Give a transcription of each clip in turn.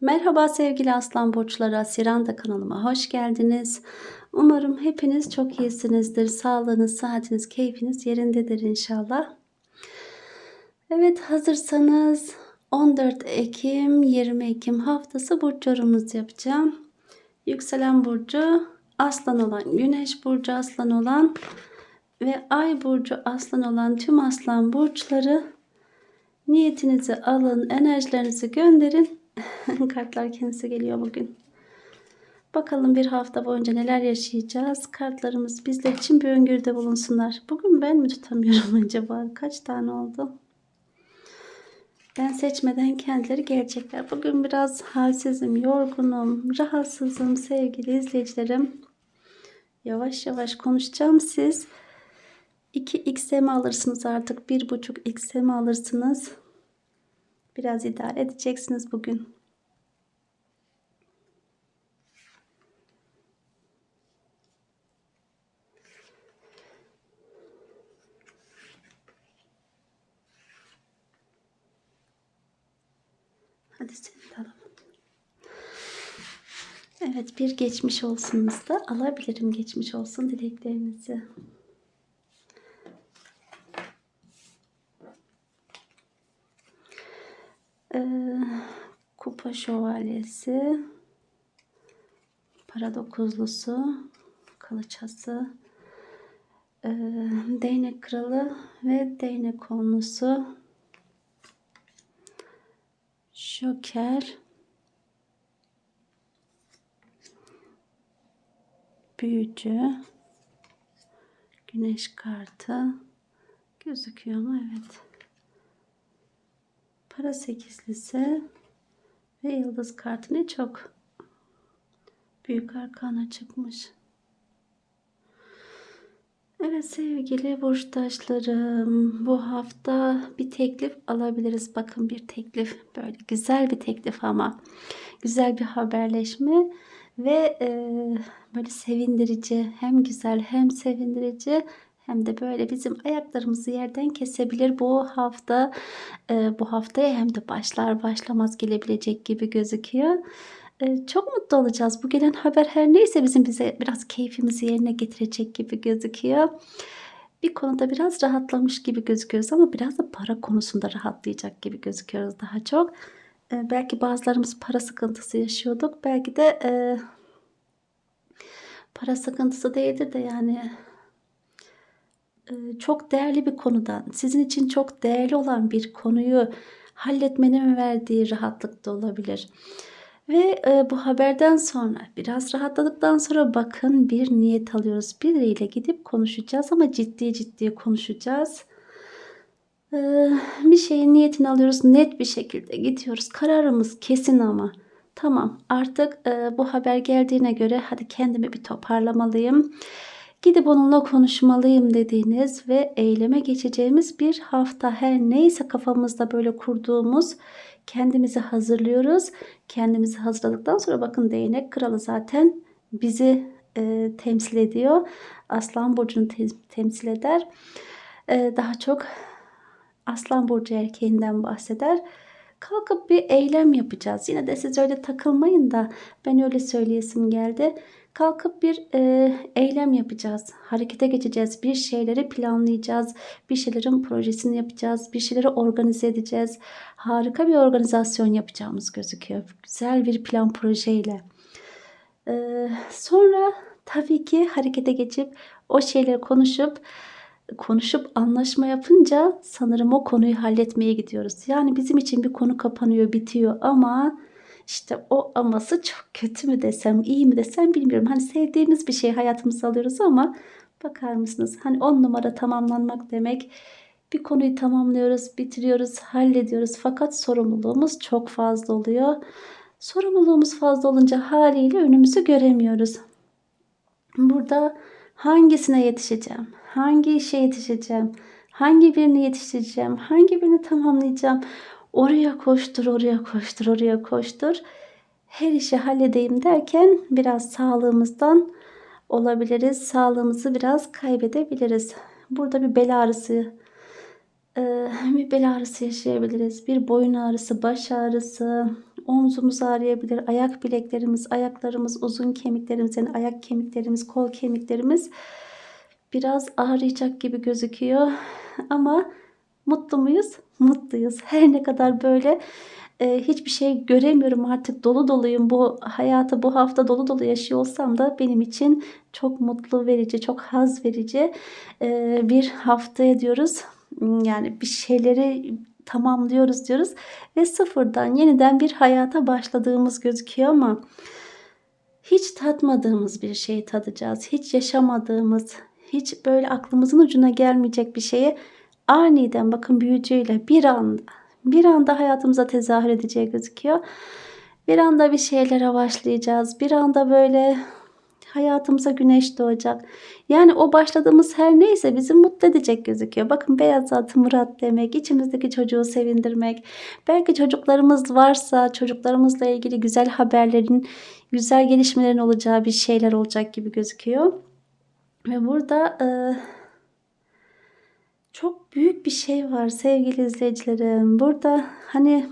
Merhaba sevgili Aslan Burçları, Siranda kanalıma hoş geldiniz. Umarım hepiniz çok iyisinizdir. Sağlığınız, saatiniz, keyfiniz yerindedir inşallah. Evet hazırsanız 14 Ekim 20 Ekim haftası burç yorumumuzu yapacağım. Yükselen burcu Aslan olan, Güneş burcu Aslan olan ve Ay burcu Aslan olan tüm Aslan burçları niyetinizi alın, enerjilerinizi gönderin Kartlar kendisi geliyor bugün. Bakalım bir hafta boyunca neler yaşayacağız. Kartlarımız bizler için bir öngörüde bulunsunlar. Bugün ben mi tutamıyorum acaba? Kaç tane oldu? Ben seçmeden kendileri gelecekler. Bugün biraz halsizim, yorgunum, rahatsızım sevgili izleyicilerim. Yavaş yavaş konuşacağım. Siz 2 XM alırsınız artık. 1,5 XM alırsınız. Biraz idare edeceksiniz bugün. Hadi seni de. Evet bir geçmiş olsunuz da alabilirim geçmiş olsun dileklerinizi. Ee, kupa şövalyesi, para dokuzlusu, kılıçası, e, değnek kralı ve değnek onlusu, şoker, büyücü, güneş kartı gözüküyor mu? Evet para sekizlisi ve yıldız kartı ne çok büyük arkana çıkmış. Evet sevgili burçtaşlarım bu hafta bir teklif alabiliriz. Bakın bir teklif böyle güzel bir teklif ama güzel bir haberleşme ve e, böyle sevindirici hem güzel hem sevindirici hem de böyle bizim ayaklarımızı yerden kesebilir bu hafta e, bu haftaya hem de başlar başlamaz gelebilecek gibi gözüküyor. E, çok mutlu olacağız. Bu gelen haber her neyse bizim bize biraz keyfimizi yerine getirecek gibi gözüküyor. Bir konuda biraz rahatlamış gibi gözüküyoruz ama biraz da para konusunda rahatlayacak gibi gözüküyoruz daha çok. E, belki bazılarımız para sıkıntısı yaşıyorduk. Belki de e, para sıkıntısı değildir de yani çok değerli bir konudan, sizin için çok değerli olan bir konuyu halletmenin verdiği rahatlık da olabilir. Ve bu haberden sonra biraz rahatladıktan sonra bakın bir niyet alıyoruz. Biriyle gidip konuşacağız ama ciddi ciddi konuşacağız. bir şeyin niyetini alıyoruz net bir şekilde gidiyoruz. Kararımız kesin ama. Tamam artık bu haber geldiğine göre hadi kendimi bir toparlamalıyım gidip onunla konuşmalıyım dediğiniz ve eyleme geçeceğimiz bir hafta her neyse kafamızda böyle kurduğumuz kendimizi hazırlıyoruz. Kendimizi hazırladıktan sonra bakın değnek kralı zaten bizi e, temsil ediyor. Aslan burcunu te- temsil eder. E, daha çok Aslan burcu erkeğinden bahseder. Kalkıp bir eylem yapacağız. Yine de siz öyle takılmayın da ben öyle söyleyesim geldi. Kalkıp bir e, eylem yapacağız. Harekete geçeceğiz. Bir şeyleri planlayacağız. Bir şeylerin projesini yapacağız. Bir şeyleri organize edeceğiz. Harika bir organizasyon yapacağımız gözüküyor. Güzel bir plan projeyle. E, sonra tabii ki harekete geçip o şeyleri konuşup konuşup anlaşma yapınca sanırım o konuyu halletmeye gidiyoruz. Yani bizim için bir konu kapanıyor, bitiyor ama işte o aması çok kötü mü desem, iyi mi desem bilmiyorum. Hani sevdiğimiz bir şey hayatımıza alıyoruz ama bakar mısınız? Hani on numara tamamlanmak demek bir konuyu tamamlıyoruz, bitiriyoruz, hallediyoruz. Fakat sorumluluğumuz çok fazla oluyor. Sorumluluğumuz fazla olunca haliyle önümüzü göremiyoruz. Burada hangisine yetişeceğim? Hangi işe yetişeceğim? Hangi birini yetiştireceğim? Hangi birini tamamlayacağım? Oraya koştur, oraya koştur, oraya koştur. Her işi halledeyim derken biraz sağlığımızdan olabiliriz. Sağlığımızı biraz kaybedebiliriz. Burada bir bel ağrısı, bir bel ağrısı yaşayabiliriz. Bir boyun ağrısı, baş ağrısı, omzumuz ağrıyabilir. Ayak bileklerimiz, ayaklarımız, uzun kemiklerimiz yani ayak kemiklerimiz, kol kemiklerimiz biraz ağrıyacak gibi gözüküyor. Ama mutlu muyuz? Mutluyuz. Her ne kadar böyle e, hiçbir şey göremiyorum artık dolu doluyum. Bu hayatı bu hafta dolu dolu yaşıyor olsam da benim için çok mutlu verici, çok haz verici e, bir hafta ediyoruz. Yani bir şeyleri tamamlıyoruz diyoruz ve sıfırdan yeniden bir hayata başladığımız gözüküyor ama hiç tatmadığımız bir şeyi tadacağız. Hiç yaşamadığımız, hiç böyle aklımızın ucuna gelmeyecek bir şeye aniden bakın büyücüyle bir anda bir anda hayatımıza tezahür edeceği gözüküyor. Bir anda bir şeylere başlayacağız. Bir anda böyle hayatımıza güneş doğacak. Yani o başladığımız her neyse bizi mutlu edecek gözüküyor. Bakın beyaz atı Murat demek, içimizdeki çocuğu sevindirmek. Belki çocuklarımız varsa çocuklarımızla ilgili güzel haberlerin, güzel gelişmelerin olacağı bir şeyler olacak gibi gözüküyor. Ve burada e, çok büyük bir şey var sevgili izleyicilerim. Burada hani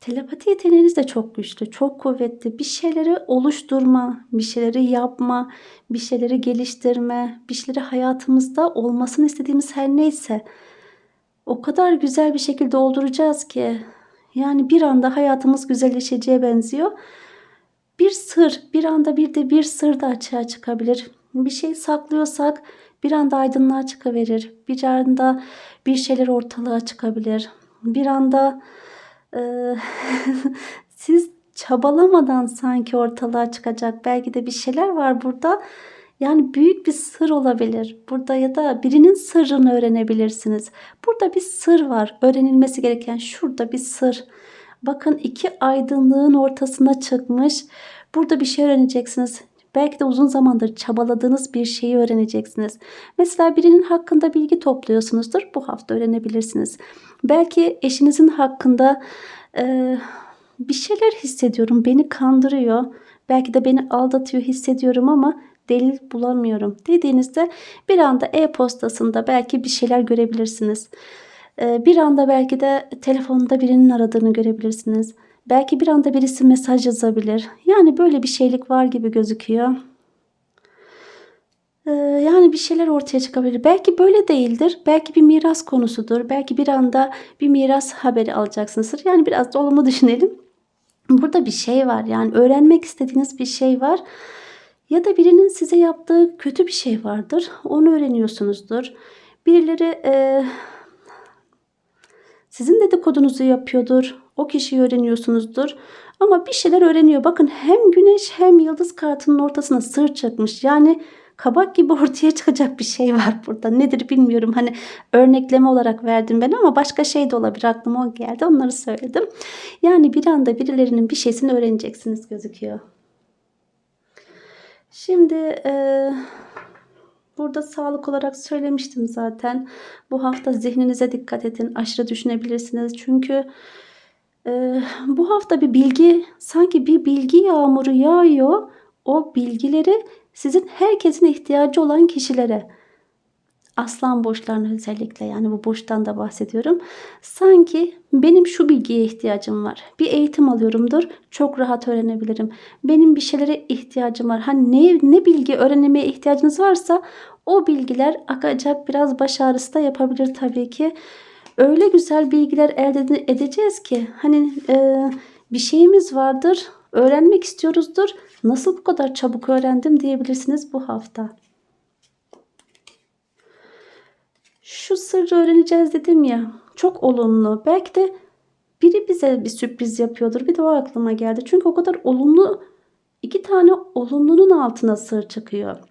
telepati yeteneğiniz de çok güçlü, çok kuvvetli. Bir şeyleri oluşturma, bir şeyleri yapma, bir şeyleri geliştirme, bir şeyleri hayatımızda olmasını istediğimiz her neyse o kadar güzel bir şekilde dolduracağız ki yani bir anda hayatımız güzelleşeceğe benziyor. Bir sır, bir anda bir de bir sır da açığa çıkabilir. Bir şey saklıyorsak bir anda aydınlığa çıkıverir. Bir anda bir şeyler ortalığa çıkabilir. Bir anda e, siz çabalamadan sanki ortalığa çıkacak. Belki de bir şeyler var burada. Yani büyük bir sır olabilir. Burada ya da birinin sırrını öğrenebilirsiniz. Burada bir sır var. Öğrenilmesi gereken şurada bir sır. Bakın iki aydınlığın ortasına çıkmış. Burada bir şey öğreneceksiniz. Belki de uzun zamandır çabaladığınız bir şeyi öğreneceksiniz. Mesela birinin hakkında bilgi topluyorsunuzdur. Bu hafta öğrenebilirsiniz. Belki eşinizin hakkında e, bir şeyler hissediyorum. Beni kandırıyor. Belki de beni aldatıyor hissediyorum ama delil bulamıyorum dediğinizde bir anda e-postasında belki bir şeyler görebilirsiniz. E, bir anda belki de telefonda birinin aradığını görebilirsiniz. Belki bir anda birisi mesaj yazabilir. Yani böyle bir şeylik var gibi gözüküyor. Ee, yani bir şeyler ortaya çıkabilir. Belki böyle değildir. Belki bir miras konusudur. Belki bir anda bir miras haberi alacaksınızdır. Yani biraz da olumlu düşünelim. Burada bir şey var. Yani öğrenmek istediğiniz bir şey var. Ya da birinin size yaptığı kötü bir şey vardır. Onu öğreniyorsunuzdur. Birileri e, sizin dedikodunuzu yapıyordur. O kişiyi öğreniyorsunuzdur. Ama bir şeyler öğreniyor. Bakın hem güneş hem yıldız kartının ortasına sır çıkmış. Yani kabak gibi ortaya çıkacak bir şey var burada. Nedir bilmiyorum. Hani örnekleme olarak verdim ben ama başka şey de olabilir. Aklıma o geldi. Onları söyledim. Yani bir anda birilerinin bir şeysini öğreneceksiniz gözüküyor. Şimdi e, burada sağlık olarak söylemiştim zaten. Bu hafta zihninize dikkat edin. Aşırı düşünebilirsiniz. Çünkü e, bu hafta bir bilgi sanki bir bilgi yağmuru yağıyor. O bilgileri sizin herkesin ihtiyacı olan kişilere aslan burçlarına özellikle yani bu burçtan da bahsediyorum. Sanki benim şu bilgiye ihtiyacım var. Bir eğitim alıyorumdur. Çok rahat öğrenebilirim. Benim bir şeylere ihtiyacım var. Hani ne, ne bilgi öğrenmeye ihtiyacınız varsa o bilgiler akacak. Biraz baş ağrısı da yapabilir tabii ki. Öyle güzel bilgiler elde edeceğiz ki hani e, bir şeyimiz vardır. Öğrenmek istiyoruzdur. Nasıl bu kadar çabuk öğrendim diyebilirsiniz bu hafta. Şu sırrı öğreneceğiz dedim ya. Çok olumlu. Belki de biri bize bir sürpriz yapıyordur. Bir de o aklıma geldi. Çünkü o kadar olumlu iki tane olumlunun altına sır çıkıyor.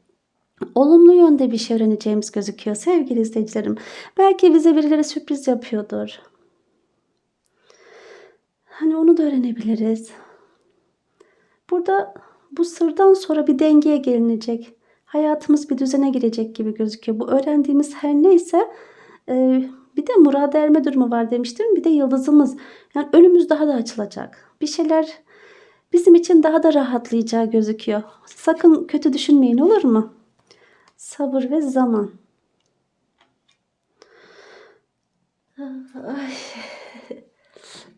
Olumlu yönde bir şey öğreneceğimiz gözüküyor sevgili izleyicilerim. Belki bize birileri sürpriz yapıyordur. Hani onu da öğrenebiliriz. Burada bu sırdan sonra bir dengeye gelinecek. Hayatımız bir düzene girecek gibi gözüküyor. Bu öğrendiğimiz her neyse e, bir de murad erme durumu var demiştim. Bir de yıldızımız. Yani önümüz daha da açılacak. Bir şeyler bizim için daha da rahatlayacağı gözüküyor. Sakın kötü düşünmeyin olur mu? Sabır ve zaman. Ay.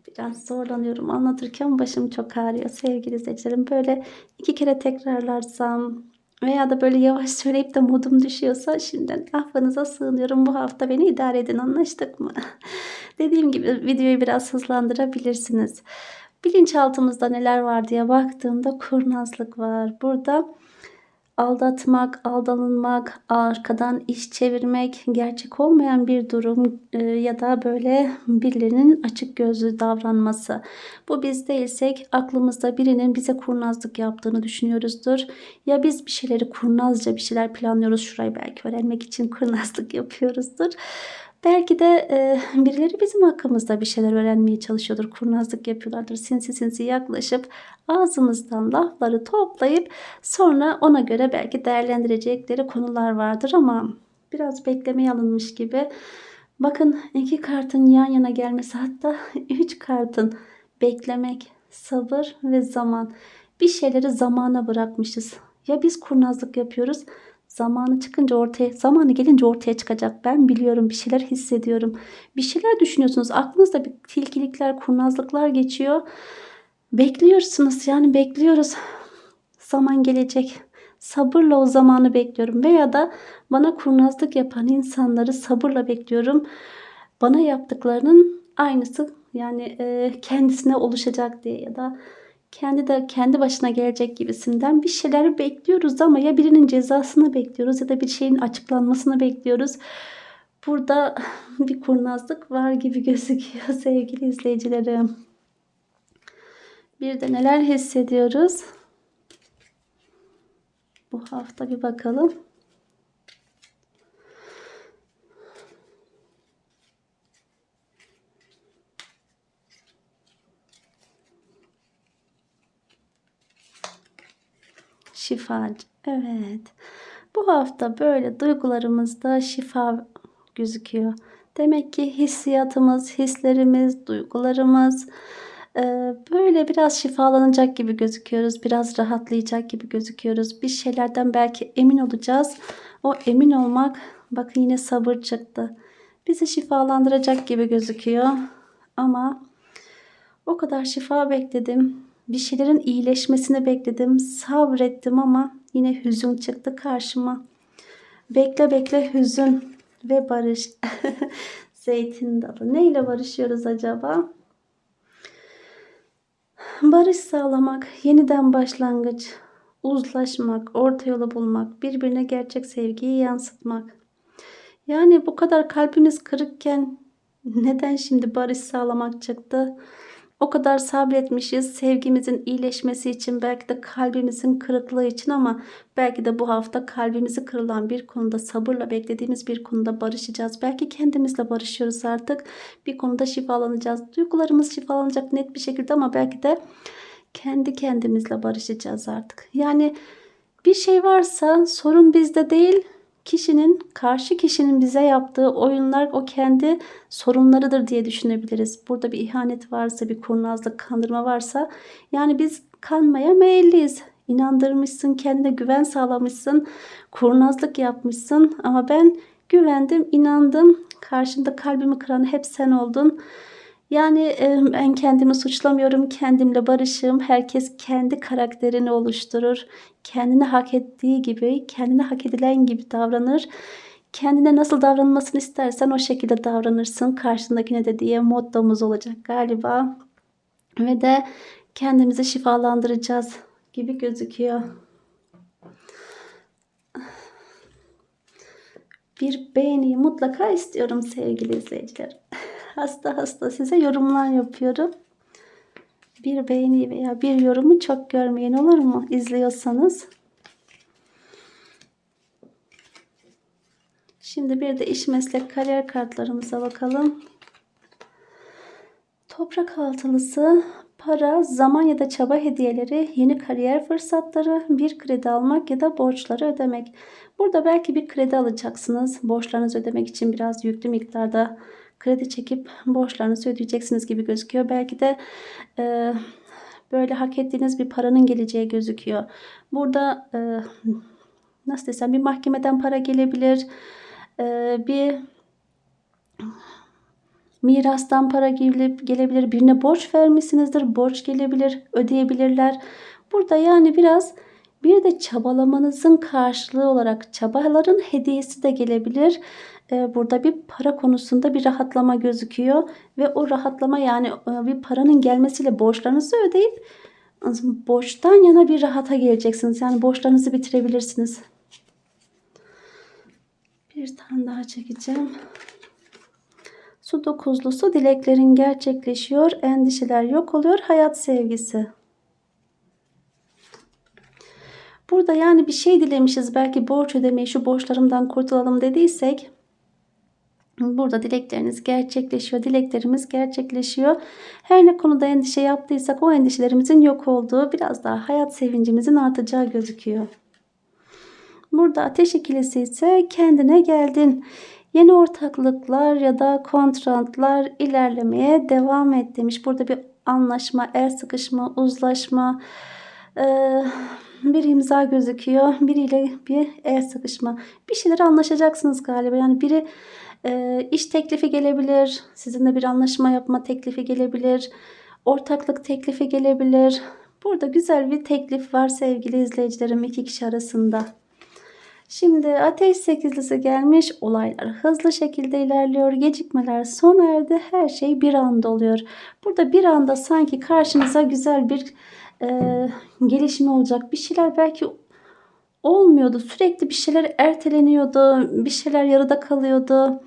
Biraz zorlanıyorum anlatırken başım çok ağrıyor sevgili izleyicilerim. Böyle iki kere tekrarlarsam veya da böyle yavaş söyleyip de modum düşüyorsa şimdiden affınıza sığınıyorum. Bu hafta beni idare edin anlaştık mı? Dediğim gibi videoyu biraz hızlandırabilirsiniz. Bilinçaltımızda neler var diye baktığımda kurnazlık var. Burada aldatmak, aldanılmak, arkadan iş çevirmek, gerçek olmayan bir durum e, ya da böyle birilerinin açık gözlü davranması. Bu biz değilsek aklımızda birinin bize kurnazlık yaptığını düşünüyoruzdur. Ya biz bir şeyleri kurnazca bir şeyler planlıyoruz şurayı belki öğrenmek için kurnazlık yapıyoruzdur. Belki de e, birileri bizim hakkımızda bir şeyler öğrenmeye çalışıyordur. Kurnazlık yapıyorlardır. Sinsi sinsi yaklaşıp ağzımızdan lafları toplayıp sonra ona göre belki değerlendirecekleri konular vardır ama biraz beklemeye alınmış gibi. Bakın iki kartın yan yana gelmesi hatta üç kartın beklemek, sabır ve zaman. Bir şeyleri zamana bırakmışız. Ya biz kurnazlık yapıyoruz Zamanı çıkınca ortaya, zamanı gelince ortaya çıkacak. Ben biliyorum, bir şeyler hissediyorum. Bir şeyler düşünüyorsunuz. Aklınızda bir tilkilikler, kurnazlıklar geçiyor. Bekliyorsunuz yani bekliyoruz. Zaman gelecek. Sabırla o zamanı bekliyorum. Veya da bana kurnazlık yapan insanları sabırla bekliyorum. Bana yaptıklarının aynısı yani kendisine oluşacak diye ya da kendi de kendi başına gelecek gibisinden bir şeyler bekliyoruz ama ya birinin cezasını bekliyoruz ya da bir şeyin açıklanmasını bekliyoruz. Burada bir kurnazlık var gibi gözüküyor sevgili izleyicilerim. Bir de neler hissediyoruz? Bu hafta bir bakalım. Şifacı. Evet. Bu hafta böyle duygularımızda şifa gözüküyor. Demek ki hissiyatımız, hislerimiz, duygularımız e, böyle biraz şifalanacak gibi gözüküyoruz. Biraz rahatlayacak gibi gözüküyoruz. Bir şeylerden belki emin olacağız. O emin olmak bakın yine sabır çıktı. Bizi şifalandıracak gibi gözüküyor. Ama o kadar şifa bekledim bir şeylerin iyileşmesini bekledim. Sabrettim ama yine hüzün çıktı karşıma. Bekle bekle hüzün ve barış. Zeytin dalı. Ne ile barışıyoruz acaba? Barış sağlamak, yeniden başlangıç, uzlaşmak, orta yolu bulmak, birbirine gerçek sevgiyi yansıtmak. Yani bu kadar kalbimiz kırıkken neden şimdi barış sağlamak çıktı? O kadar sabretmişiz sevgimizin iyileşmesi için belki de kalbimizin kırıklığı için ama belki de bu hafta kalbimizi kırılan bir konuda sabırla beklediğimiz bir konuda barışacağız. Belki kendimizle barışıyoruz artık. Bir konuda şifalanacağız. Duygularımız şifalanacak net bir şekilde ama belki de kendi kendimizle barışacağız artık. Yani bir şey varsa sorun bizde değil kişinin karşı kişinin bize yaptığı oyunlar o kendi sorunlarıdır diye düşünebiliriz. Burada bir ihanet varsa, bir kurnazlık, kandırma varsa yani biz kanmaya meyilliyiz. İnandırmışsın, kendine güven sağlamışsın, kurnazlık yapmışsın ama ben güvendim, inandım. Karşında kalbimi kıran hep sen oldun. Yani ben kendimi suçlamıyorum, kendimle barışım. Herkes kendi karakterini oluşturur. Kendini hak ettiği gibi, kendine hak edilen gibi davranır. Kendine nasıl davranmasını istersen o şekilde davranırsın. Karşındakine de diye mottomuz olacak galiba. Ve de kendimizi şifalandıracağız gibi gözüküyor. Bir beğeniyi mutlaka istiyorum sevgili izleyiciler hasta hasta size yorumlar yapıyorum. Bir beğeni veya bir yorumu çok görmeyin olur mu izliyorsanız? Şimdi bir de iş meslek kariyer kartlarımıza bakalım. Toprak altılısı para, zaman ya da çaba hediyeleri, yeni kariyer fırsatları, bir kredi almak ya da borçları ödemek. Burada belki bir kredi alacaksınız. Borçlarınızı ödemek için biraz yüklü miktarda kredi çekip borçlarınızı ödeyeceksiniz gibi gözüküyor. Belki de e, böyle hak ettiğiniz bir paranın geleceği gözüküyor. Burada e, nasıl desem bir mahkemeden para gelebilir. E, bir Mirastan para gelebilir. Birine borç vermişsinizdir. Borç gelebilir. Ödeyebilirler. Burada yani biraz bir de çabalamanızın karşılığı olarak çabaların hediyesi de gelebilir. Ee, Burada bir para konusunda bir rahatlama gözüküyor ve o rahatlama yani e, bir paranın gelmesiyle borçlarınızı ödeyip borçtan yana bir rahata geleceksiniz. Yani borçlarınızı bitirebilirsiniz. Bir tane daha çekeceğim. Su dokuzlusu dileklerin gerçekleşiyor, endişeler yok oluyor, hayat sevgisi. Burada yani bir şey dilemişiz. Belki borç ödemeyi, şu borçlarımdan kurtulalım dediysek burada dilekleriniz gerçekleşiyor. Dileklerimiz gerçekleşiyor. Her ne konuda endişe yaptıysak o endişelerimizin yok olduğu, biraz daha hayat sevincimizin artacağı gözüküyor. Burada ateş ikilisi ise kendine geldin. Yeni ortaklıklar ya da kontratlar ilerlemeye devam et demiş. Burada bir anlaşma, el sıkışma, uzlaşma, eee, bir imza gözüküyor. Biriyle bir el sıkışma. Bir şeyler anlaşacaksınız galiba. Yani biri e, iş teklifi gelebilir. Sizinle bir anlaşma yapma teklifi gelebilir. Ortaklık teklifi gelebilir. Burada güzel bir teklif var sevgili izleyicilerim iki kişi arasında. Şimdi ateş sekizlisi gelmiş. Olaylar hızlı şekilde ilerliyor. Gecikmeler sona erdi. Her şey bir anda oluyor. Burada bir anda sanki karşınıza güzel bir e, gelişme olacak. Bir şeyler belki olmuyordu. Sürekli bir şeyler erteleniyordu. Bir şeyler yarıda kalıyordu.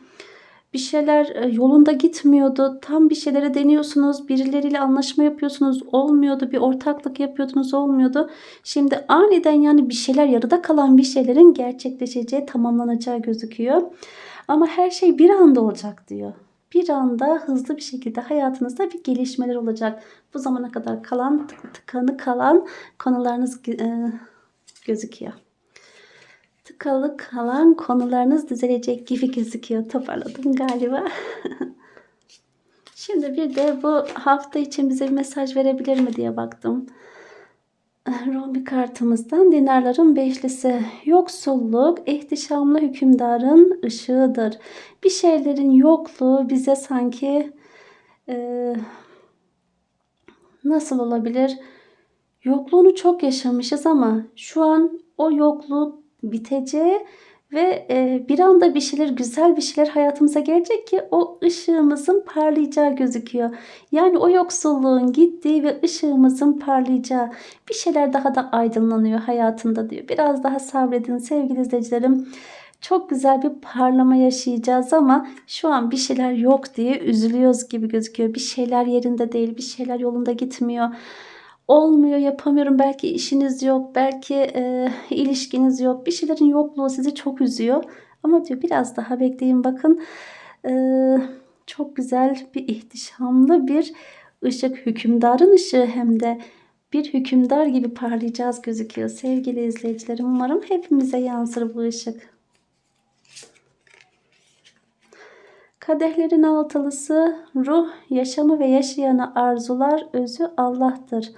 Bir şeyler e, yolunda gitmiyordu. Tam bir şeylere deniyorsunuz. Birileriyle anlaşma yapıyorsunuz. Olmuyordu. Bir ortaklık yapıyordunuz. Olmuyordu. Şimdi aniden yani bir şeyler yarıda kalan bir şeylerin gerçekleşeceği, tamamlanacağı gözüküyor. Ama her şey bir anda olacak diyor. Bir anda hızlı bir şekilde hayatınızda bir gelişmeler olacak. Bu zamana kadar kalan, tıkanı kalan konularınız e, gözüküyor tıkalı kalan konularınız düzelecek gibi gözüküyor. Toparladım galiba. Şimdi bir de bu hafta için bize bir mesaj verebilir mi diye baktım. Rumi kartımızdan dinarların beşlisi. Yoksulluk ihtişamlı hükümdarın ışığıdır. Bir şeylerin yokluğu bize sanki e, nasıl olabilir? Yokluğunu çok yaşamışız ama şu an o yokluk biteceği ve e, bir anda bir şeyler güzel bir şeyler hayatımıza gelecek ki o ışığımızın parlayacağı gözüküyor. Yani o yoksulluğun gittiği ve ışığımızın parlayacağı bir şeyler daha da aydınlanıyor hayatında diyor. Biraz daha sabredin sevgili izleyicilerim. Çok güzel bir parlama yaşayacağız ama şu an bir şeyler yok diye üzülüyoruz gibi gözüküyor. Bir şeyler yerinde değil, bir şeyler yolunda gitmiyor olmuyor, yapamıyorum. Belki işiniz yok, belki e, ilişkiniz yok. Bir şeylerin yokluğu sizi çok üzüyor. Ama diyor biraz daha bekleyin bakın. E, çok güzel bir ihtişamlı bir ışık. Hükümdarın ışığı hem de bir hükümdar gibi parlayacağız gözüküyor. Sevgili izleyicilerim umarım hepimize yansır bu ışık. Kadehlerin altılısı ruh, yaşamı ve yaşayanı arzular, özü Allah'tır.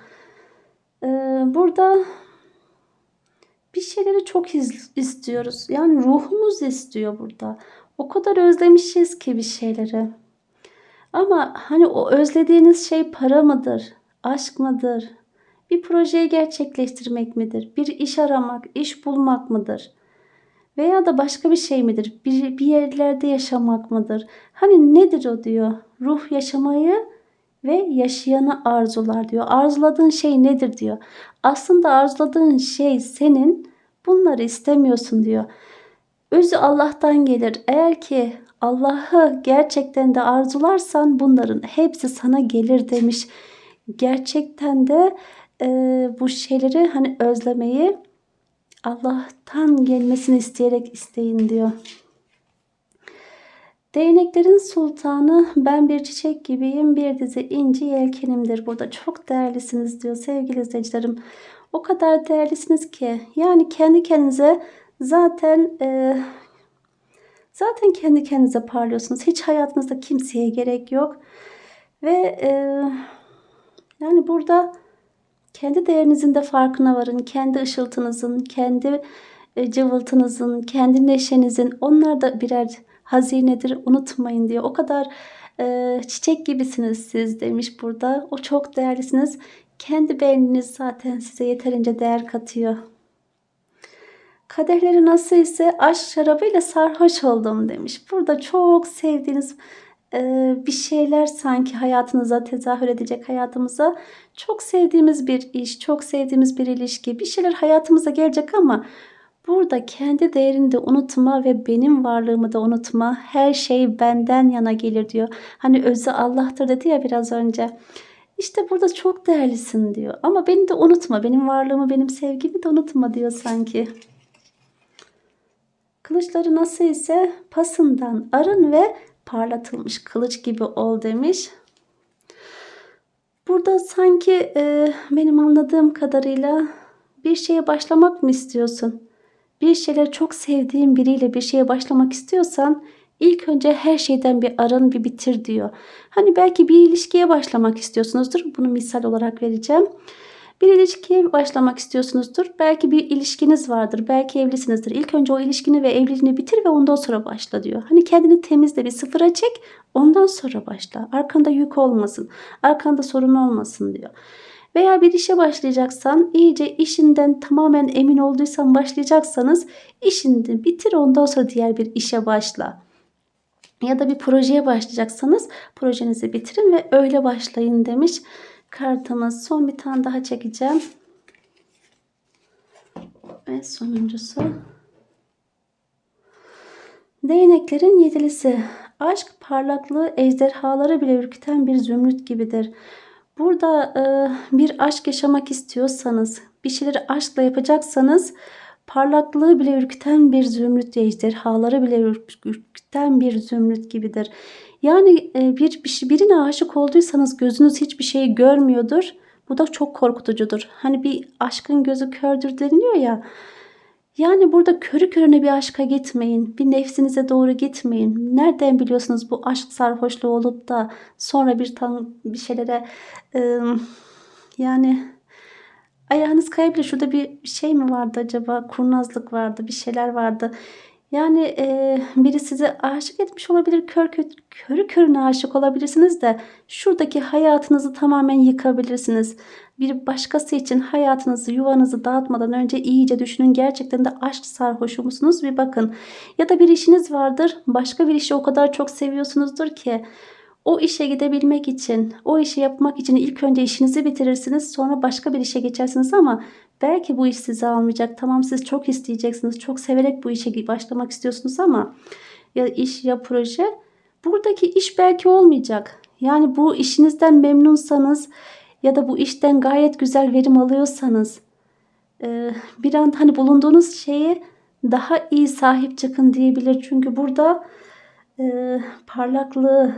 Ee, burada bir şeyleri çok istiyoruz. Yani ruhumuz istiyor burada. O kadar özlemişiz ki bir şeyleri. Ama hani o özlediğiniz şey para mıdır? Aşk mıdır? Bir projeyi gerçekleştirmek midir? Bir iş aramak, iş bulmak mıdır? Veya da başka bir şey midir? Bir, bir yerlerde yaşamak mıdır? Hani nedir o diyor? Ruh yaşamayı ve yaşayanı arzular diyor. Arzuladığın şey nedir diyor. Aslında arzuladığın şey senin bunları istemiyorsun diyor. Özü Allah'tan gelir. Eğer ki Allah'ı gerçekten de arzularsan bunların hepsi sana gelir demiş. Gerçekten de e, bu şeyleri hani özlemeyi Allah'tan gelmesini isteyerek isteyin diyor. Değneklerin sultanı ben bir çiçek gibiyim bir dizi inci yelkenimdir. Burada çok değerlisiniz diyor sevgili izleyicilerim. O kadar değerlisiniz ki yani kendi kendinize zaten e, zaten kendi kendinize parlıyorsunuz. Hiç hayatınızda kimseye gerek yok. Ve e, yani burada kendi değerinizin de farkına varın. Kendi ışıltınızın, kendi e, cıvıltınızın, kendi neşenizin onlar da birer hazinedir unutmayın diye o kadar Ee, çiçek gibisiniz siz demiş burada. O çok değerlisiniz. Kendi beğeniniz zaten size yeterince değer katıyor. Kadehleri nasıl ise aşk şarabıyla sarhoş oldum demiş. Burada çok sevdiğiniz e, bir şeyler sanki hayatınıza tezahür edecek hayatımıza. Çok sevdiğimiz bir iş, çok sevdiğimiz bir ilişki, bir şeyler hayatımıza gelecek ama burada kendi değerini de unutma ve benim varlığımı da unutma. Her şey benden yana gelir diyor. Hani özü Allah'tır dedi ya biraz önce. İşte burada çok değerlisin diyor. Ama beni de unutma. Benim varlığımı, benim sevgimi de unutma diyor sanki. Kılıçları nasıl ise pasından arın ve parlatılmış kılıç gibi ol demiş. Burada sanki e, benim anladığım kadarıyla bir şeye başlamak mı istiyorsun? Bir şeyler çok sevdiğin biriyle bir şeye başlamak istiyorsan ilk önce her şeyden bir arın bir bitir diyor. Hani belki bir ilişkiye başlamak istiyorsunuzdur. Bunu misal olarak vereceğim. Bir ilişkiye başlamak istiyorsunuzdur. Belki bir ilişkiniz vardır. Belki evlisinizdir. İlk önce o ilişkini ve evliliğini bitir ve ondan sonra başla diyor. Hani kendini temizle bir sıfıra çek. Ondan sonra başla. Arkanda yük olmasın. Arkanda sorun olmasın diyor. Veya bir işe başlayacaksan iyice işinden tamamen emin olduysan başlayacaksanız işini bitir ondan sonra diğer bir işe başla. Ya da bir projeye başlayacaksanız projenizi bitirin ve öyle başlayın demiş kartımız. Son bir tane daha çekeceğim. Ve sonuncusu. Değneklerin yedilisi. Aşk parlaklığı ejderhaları bile ürküten bir zümrüt gibidir. Burada e, bir aşk yaşamak istiyorsanız, bir şeyleri aşkla yapacaksanız parlaklığı bile ürküten bir zümrüt ejderhaları bile ürküten bir zümrüt gibidir. Yani e, bir, bir şey, birine aşık olduysanız gözünüz hiçbir şey görmüyordur. Bu da çok korkutucudur. Hani bir aşkın gözü kördür deniliyor ya. Yani burada körü körüne bir aşka gitmeyin. Bir nefsinize doğru gitmeyin. Nereden biliyorsunuz bu aşk sarhoşluğu olup da sonra bir tam bir şeylere e, yani ayağınız kayabilir. Şurada bir şey mi vardı acaba? Kurnazlık vardı. Bir şeyler vardı. Yani e, biri size aşık etmiş olabilir. Kör, kör, körü körüne aşık olabilirsiniz de şuradaki hayatınızı tamamen yıkabilirsiniz. Bir başkası için hayatınızı, yuvanızı dağıtmadan önce iyice düşünün. Gerçekten de aşk sarhoşu musunuz? Bir bakın. Ya da bir işiniz vardır. Başka bir işi o kadar çok seviyorsunuzdur ki o işe gidebilmek için, o işi yapmak için ilk önce işinizi bitirirsiniz. Sonra başka bir işe geçersiniz ama belki bu iş sizi almayacak. Tamam siz çok isteyeceksiniz. Çok severek bu işe başlamak istiyorsunuz ama ya iş ya proje buradaki iş belki olmayacak. Yani bu işinizden memnunsanız ya da bu işten gayet güzel verim alıyorsanız bir an hani bulunduğunuz şeye daha iyi sahip çıkın diyebilir. Çünkü burada parlaklığı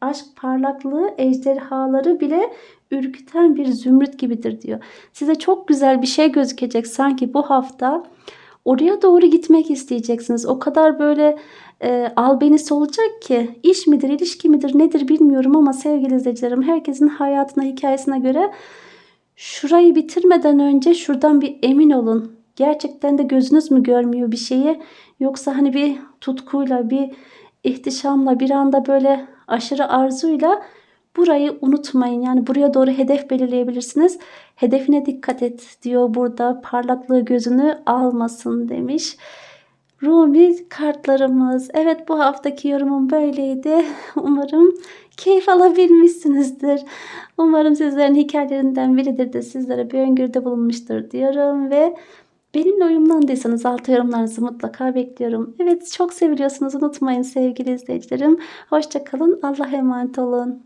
aşk parlaklığı ejderhaları bile ürküten bir zümrüt gibidir diyor. Size çok güzel bir şey gözükecek sanki bu hafta. Oraya doğru gitmek isteyeceksiniz. O kadar böyle e, albenisi olacak ki iş midir, ilişki midir, nedir bilmiyorum ama sevgili izleyicilerim herkesin hayatına, hikayesine göre şurayı bitirmeden önce şuradan bir emin olun. Gerçekten de gözünüz mü görmüyor bir şeyi yoksa hani bir tutkuyla, bir ihtişamla bir anda böyle aşırı arzuyla burayı unutmayın. Yani buraya doğru hedef belirleyebilirsiniz. Hedefine dikkat et diyor burada. Parlaklığı gözünü almasın demiş. Rumi kartlarımız. Evet bu haftaki yorumum böyleydi. Umarım keyif alabilmişsinizdir. Umarım sizlerin hikayelerinden biridir de sizlere bir öngörüde bulunmuştur diyorum ve Benimle uyumlandıysanız alt yorumlarınızı mutlaka bekliyorum. Evet çok seviliyorsunuz unutmayın sevgili izleyicilerim. Hoşçakalın. Allah'a emanet olun.